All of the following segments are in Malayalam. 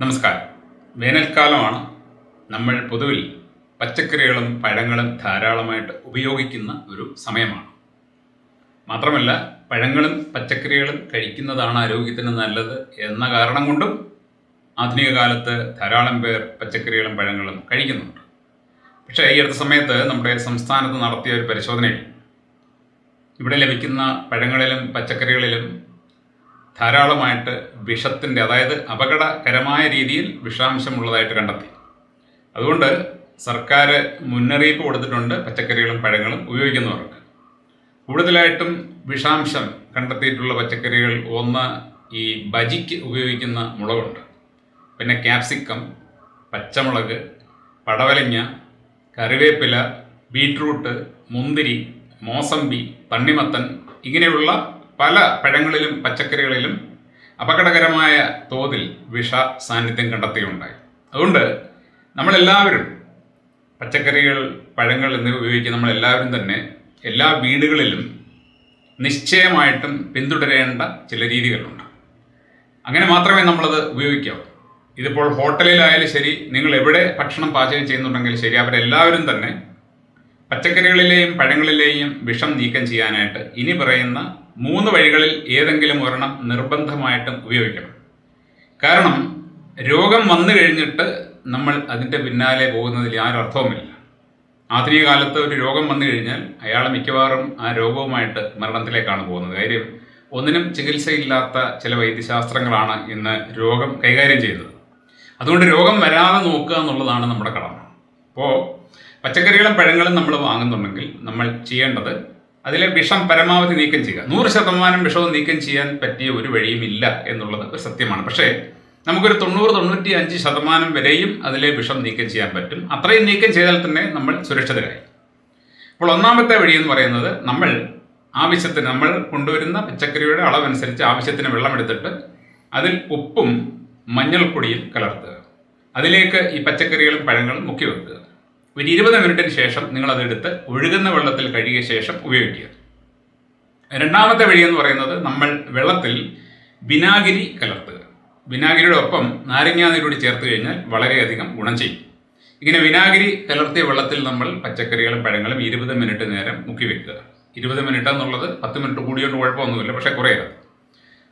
നമസ്കാരം. വേനൽക്കാലമാണ് നമ്മൾ പൊതുവിൽ പച്ചക്കറികളും പഴങ്ങളും ധാരാളമായിട്ട് ഉപയോഗിക്കുന്ന ഒരു സമയമാണ്. മാത്രമല്ല പഴങ്ങളും പച്ചക്കറികളും കഴിക്കുന്നതാണ് ആരോഗ്യത്തിന് നല്ലത് എന്ന കാരണം കൊണ്ടും ആധുനിക കാലത്ത് ധാരാളം പേർ പച്ചക്കറികളും പഴങ്ങളും കഴിക്കുന്നുണ്ട്. പക്ഷേ ഈ അടുത്ത സമയത്ത് നമ്മുടെ സംസ്ഥാനത്ത് നടത്തിയ ഒരു പരിശോധനയിൽ ഇവിടെ ലഭിക്കുന്ന പഴങ്ങളിലും പച്ചക്കറികളിലും ധാരാളമായിട്ട് വിഷത്തിന്റെ അതായത് അപകടകരമായ രീതിയിൽ വിഷാംശമുള്ളതായിട്ട് കണ്ടെത്തി. അതുകൊണ്ട് സർക്കാർ മുന്നറിയിപ്പ് കൊടുത്തിട്ടുണ്ട് പച്ചക്കറികളും പഴങ്ങളും ഉപയോഗിക്കുന്നവർക്ക്. കൂടുതലായിട്ടും വിഷാംശം കണ്ടെത്തിയിട്ടുള്ള പച്ചക്കറികൾ ഒന്ന് ഈ ബജിക്ക് ഉപയോഗിക്കുന്ന മുളകുണ്ട്. പിന്നെ ക്യാപ്സിക്കം പച്ചമുളക് പടവലങ്ങ കറിവേപ്പില ബീട്രൂട്ട് മുന്തിരി മോസമ്പി തണ്ണിമത്തൻ ഇങ്ങനെയുള്ള പല പഴങ്ങളിലും പച്ചക്കറികളിലും അപകടകരമായ തോതിൽ വിഷ സാന്നിധ്യം കണ്ടെത്തുകയുണ്ടായി അതുകൊണ്ട് നമ്മളെല്ലാവരും പച്ചക്കറികൾ പഴങ്ങൾ എന്നിവ ഉപയോഗിക്കുന്ന നമ്മളെല്ലാവരും തന്നെ എല്ലാ വീടുകളിലും നിശ്ചയമായിട്ടും പിന്തുടരേണ്ട ചില രീതികളുണ്ട്. അങ്ങനെ മാത്രമേ നമ്മളത് ഉപയോഗിക്കാവൂ. ഇതിപ്പോൾ ഹോട്ടലിലായാലും ശരി നിങ്ങൾ എവിടെ ഭക്ഷണം പാചകം ചെയ്യുന്നുണ്ടെങ്കിൽ ശരി അവരെല്ലാവരും തന്നെ പച്ചക്കറികളിലെയും പഴങ്ങളിലെയും വിഷം നീക്കം ചെയ്യാനായിട്ട് ഇനി പറയുന്ന മൂന്ന് വഴികളിൽ ഏതെങ്കിലും ഒരെണ്ണം നിർബന്ധമായിട്ടും ഉപയോഗിക്കണം. കാരണം രോഗം വന്നു കഴിഞ്ഞിട്ട് നമ്മൾ അതിന്റെ പിന്നാലെ പോകുന്നതിൽ യാതൊരു അർത്ഥവുമില്ല. ആധുനിക കാലത്ത് ഒരു രോഗം വന്നു കഴിഞ്ഞാൽ അയാൾ മിക്കവാറും ആ രോഗവുമായിട്ട് മരണത്തിലേക്കാണ് പോകുന്നത്. കാര്യം ഒന്നിനും ചികിത്സയില്ലാത്ത ചില വൈദ്യശാസ്ത്രങ്ങളാണ് ഇന്ന് രോഗം കൈകാര്യം ചെയ്യുന്നത്. അതുകൊണ്ട് രോഗം വരാതെ നോക്കുക എന്നുള്ളതാണ് നമ്മുടെ കടമ. അപ്പോൾ പച്ചക്കറികളും പഴങ്ങളും നമ്മൾ വാങ്ങുന്നുണ്ടെങ്കിൽ നമ്മൾ ചെയ്യേണ്ടത് അതിലെ വിഷം പരമാവധി നീക്കം ചെയ്യുക. നൂറ് ശതമാനം വിഷവും നീക്കം ചെയ്യാൻ പറ്റിയ ഒരു വഴിയും ഇല്ല എന്നുള്ളത് ഒരു സത്യമാണ്. പക്ഷേ നമുക്കൊരു തൊണ്ണൂറ് തൊണ്ണൂറ്റി അഞ്ച് ശതമാനം വരെയും അതിലെ വിഷം നീക്കം ചെയ്യാൻ പറ്റും. അത്രയും നീക്കം ചെയ്താൽ തന്നെ നമ്മൾ സുരക്ഷിതരായി. അപ്പോൾ ഒന്നാമത്തെ വഴി എന്ന് പറയുന്നത് നമ്മൾ ആവശ്യത്തിന് നമ്മൾ കൊണ്ടുവരുന്ന പച്ചക്കറിയുടെ അളവനുസരിച്ച് ആവശ്യത്തിന് വെള്ളമെടുത്തിട്ട് അതിൽ ഉപ്പും മഞ്ഞൾപ്പൊടിയും കലർത്തുക. അതിലേക്ക് ഈ പച്ചക്കറികളും പഴങ്ങളും മുക്കി വെക്കുക. ഒരു ഇരുപത് മിനിറ്റിന് ശേഷം നിങ്ങൾ അതെടുത്ത് ഒഴുകുന്ന വെള്ളത്തിൽ കഴുകിയ ശേഷം ഉപയോഗിക്കുക. രണ്ടാമത്തെ വഴി എന്ന് പറയുന്നത് നമ്മൾ വെള്ളത്തിൽ വിനാഗിരി കലർത്തുക. വിനാഗിരിയുടെ ഒപ്പം നാരങ്ങാനീരോട് ചേർത്ത് കഴിഞ്ഞാൽ വളരെയധികം ഗുണം ചെയ്യും. ഇങ്ങനെ വിനാഗിരി കലർത്തിയ വെള്ളത്തിൽ നമ്മൾ പച്ചക്കറികളും പഴങ്ങളും ഇരുപത് മിനിറ്റ് നേരം മുക്കി വെക്കുക. ഇരുപത് മിനിറ്റ് എന്നുള്ളത് പത്ത് മിനിറ്റ് കൂടിയോണ്ട് കുഴപ്പമൊന്നുമില്ല പക്ഷേ കുറയരുത്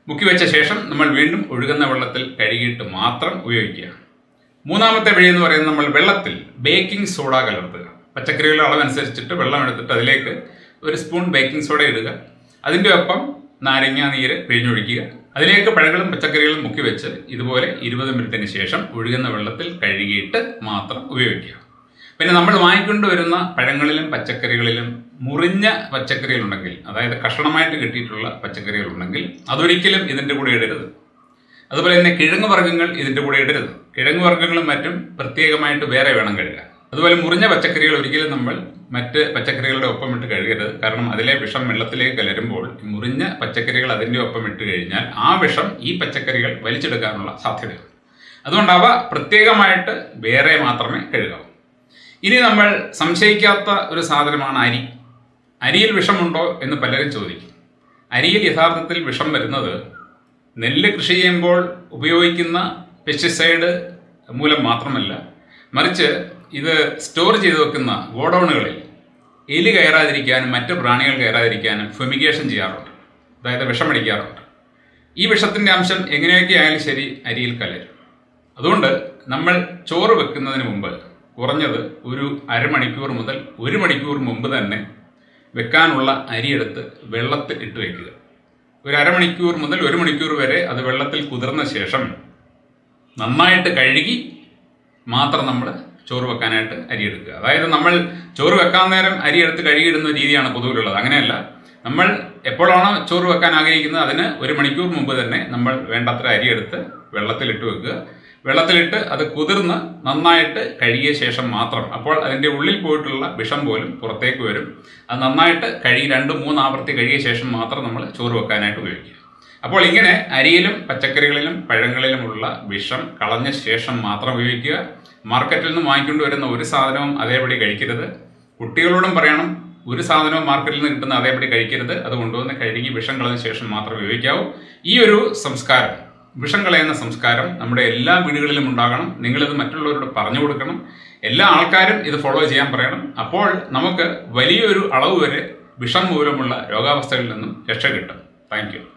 മുക്കി വെച്ച ശേഷം നമ്മൾ വീണ്ടും ഒഴുകുന്ന വെള്ളത്തിൽ കഴുകിയിട്ട് മാത്രം ഉപയോഗിക്കുക. മൂന്നാമത്തെ വഴി എന്ന് പറയുന്നത് നമ്മൾ വെള്ളത്തിൽ ബേക്കിംഗ് സോഡ കലർത്തുക. പച്ചക്കറികളുടെ അളവനുസരിച്ചിട്ട് വെള്ളം എടുത്തിട്ട് അതിലേക്ക് ഒരു സ്പൂൺ ബേക്കിംഗ് സോഡ ഇടുക. അതിന്റെ ഒപ്പം നാരങ്ങ നീര് പിഴിഞ്ഞൊഴിക്കുക. അതിലേക്ക് പഴങ്ങളും പച്ചക്കറികളും മുക്കി വെച്ച് ഇതുപോലെ ഇരുപത് മിനിറ്റിന് ശേഷം ഒഴുകുന്ന വെള്ളത്തിൽ കഴുകിയിട്ട് മാത്രം ഉപയോഗിക്കുക. പിന്നെ നമ്മൾ വാങ്ങിക്കൊണ്ട് വരുന്ന പഴങ്ങളിലും പച്ചക്കറികളിലും മുറിഞ്ഞ പച്ചക്കറികളുണ്ടെങ്കിൽ അതായത് കഷണമായിട്ട് കിട്ടിയിട്ടുള്ള പച്ചക്കറികളുണ്ടെങ്കിൽ അതൊരിക്കലും ഇതിന്റെ കൂടെ ഇടരുത്. അതുപോലെ തന്നെ കിഴങ്ങ് വർഗങ്ങൾ ഇതിന്റെ കൂടെ ഇടരുത്. കിഴങ്ങ് വർഗങ്ങളും മറ്റും പ്രത്യേകമായിട്ട് വേറെ വേണം കഴുകാൻ. അതുപോലെ മുറിഞ്ഞ പച്ചക്കറികൾ ഒരിക്കലും നമ്മൾ മറ്റ് പച്ചക്കറികളുടെ ഒപ്പം ഇട്ട് കഴുകരുത്. കാരണം അതിലെ വിഷം വെള്ളത്തിലേക്ക് കലരുമ്പോൾ മുറിഞ്ഞ പച്ചക്കറികൾ അതിന്റെ ഒപ്പം ഇട്ട് കഴിഞ്ഞാൽ ആ വിഷം ഈ പച്ചക്കറികൾ വലിച്ചെടുക്കാനുള്ള സാധ്യതയുണ്ട്. അതുകൊണ്ട് അവ പ്രത്യേകമായിട്ട് വേറെ മാത്രമേ കഴുകാവൂ. ഇനി നമ്മൾ സംശയിക്കാത്ത ഒരു സാധനമാണ് അരി. അരിയിൽ വിഷമുണ്ടോ എന്ന് പലരും ചോദിക്കും. അരിയിൽ യഥാർത്ഥത്തിൽ വിഷം വരുന്നത് നെല്ല് കൃഷി ചെയ്യുമ്പോൾ ഉപയോഗിക്കുന്ന പെസ്റ്റിസൈഡ് മൂലം മാത്രമല്ല മറിച്ച് ഇത് സ്റ്റോർ ചെയ്ത് വെക്കുന്ന ഗോഡൗണുകളിൽ എലി കയറാതിരിക്കാനും മറ്റ് പ്രാണികൾ കയറാതിരിക്കാനും ഫെമിഗേഷൻ ചെയ്യാറുണ്ട്. അതായത് വിഷമടിക്കാറുണ്ട്. ഈ വിഷത്തിന്റെ അംശം എങ്ങനെയൊക്കെ ആയാലും ശരി അരിയിൽ കലരും. അതുകൊണ്ട് നമ്മൾ ചോറ് വെക്കുന്നതിന് മുമ്പ് കുറഞ്ഞത് ഒരു അരമണിക്കൂർ മുതൽ ഒരു മണിക്കൂർ മുമ്പ് തന്നെ വെക്കാനുള്ള അരിയെടുത്ത് വെള്ളത്തിൽ ഇട്ട് വയ്ക്കുക. ഒരു അരമണിക്കൂർ മുതൽ ഒരു മണിക്കൂർ വരെ അത് വെള്ളത്തിൽ കുതിർന്ന ശേഷം നന്നായിട്ട് കഴുകി മാത്രം നമ്മൾ ചോറ് വെക്കാനായിട്ട് അരി എടുക്കുക. അതായത് നമ്മൾ ചോറ് വെക്കാൻ നേരം അരി എടുത്ത് കഴുകിയിടുന്ന രീതിയാണ് പൊതുവിലുള്ളത്. അങ്ങനെയല്ല. നമ്മൾ എപ്പോഴാണോ ചോറ് വെക്കാൻ ആഗ്രഹിക്കുന്നത് അതിന് ഒരു മണിക്കൂർ മുമ്പ് തന്നെ നമ്മൾ വേണ്ടത്ര അരി എടുത്ത് വെള്ളത്തിലിട്ട് വെക്കുക. വെള്ളത്തിലിട്ട് അത് കുതിർന്ന് നന്നായിട്ട് കഴുകിയ ശേഷം മാത്രം. അപ്പോൾ അതിന്റെ ഉള്ളിൽ പോയിട്ടുള്ള വിഷം പോലും പുറത്തേക്ക് വരും. അത് നന്നായിട്ട് കഴുകി രണ്ട് മൂന്ന് ആവർത്തി കഴുകിയ ശേഷം മാത്രം നമ്മൾ ചോറ് വെക്കാനായിട്ട് ഉപയോഗിക്കുക. അപ്പോൾ ഇങ്ങനെ അരിയിലും പച്ചക്കറികളിലും പഴങ്ങളിലുമുള്ള വിഷം കളഞ്ഞ ശേഷം മാത്രം ഉപയോഗിക്കുക. മാർക്കറ്റിൽ നിന്ന് വാങ്ങിക്കൊണ്ട് വരുന്ന ഒരു സാധനവും അതേപടി കഴിക്കരുത്. കുട്ടികളോടും പറയണം ഒരു സാധനവും മാർക്കറ്റിൽ നിന്ന് കിട്ടുന്ന അതേപടി കഴിക്കരുത്. അത് കൊണ്ടുവന്ന് കഴുകി വിഷം കളഞ്ഞ ശേഷം മാത്രം ഉപയോഗിക്കാവൂ. ഈ ഒരു സംസ്കാരം വിഷം കളയുന്ന സംസ്കാരം നമ്മുടെ എല്ലാ വീടുകളിലും ഉണ്ടാകണം. നിങ്ങളിത് മറ്റുള്ളവരോട് പറഞ്ഞു കൊടുക്കണം. എല്ലാ ആൾക്കാരും ഇത് ഫോളോ ചെയ്യാൻ പറയണം. അപ്പോൾ നമുക്ക് വലിയൊരു അളവ് വരെ വിഷം മൂലമുള്ള രോഗാവസ്ഥകളിൽ നിന്നും രക്ഷ കിട്ടും. താങ്ക്